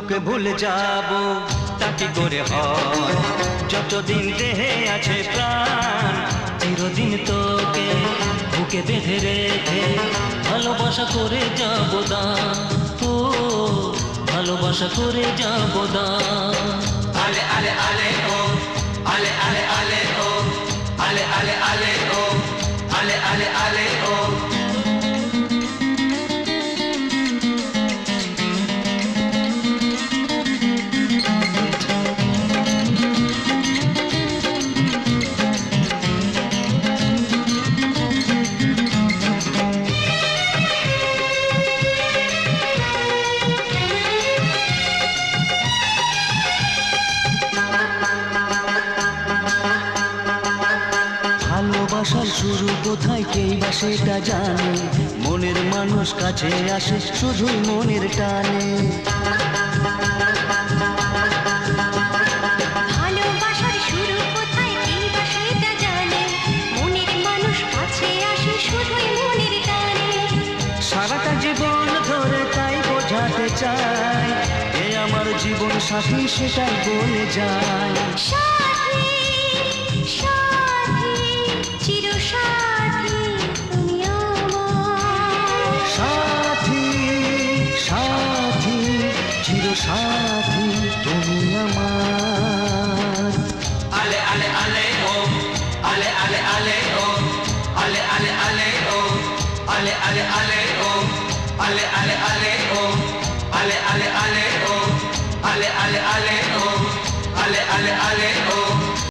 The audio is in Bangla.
তোকে ভুলে যাব তাকে করে হয়। যতদিন দেহে আছে প্রাণ, চিরদিন তোকে বুকে বেঁধে রেখে ভালোবাসা করে যাব দান ও, ভালোবাসা করে যাব দান ভালোবাসার শুরু কোথায়? কেই বা সেটা জানে। মনের মানুষ কাছে আসে শুধুই মনের টানে। মনের সারাটা জীবন ধরে তাই বোঝাতে চাই এ আমার জীবন সাথী সেটাই বলে যায়। সাথী তুমি আমার Ale, ale, ale, oh. Ale, ale, ale, oh. Ale, ale, ale, oh. Ale, ale, ale, oh. Ale, ale, ale, oh.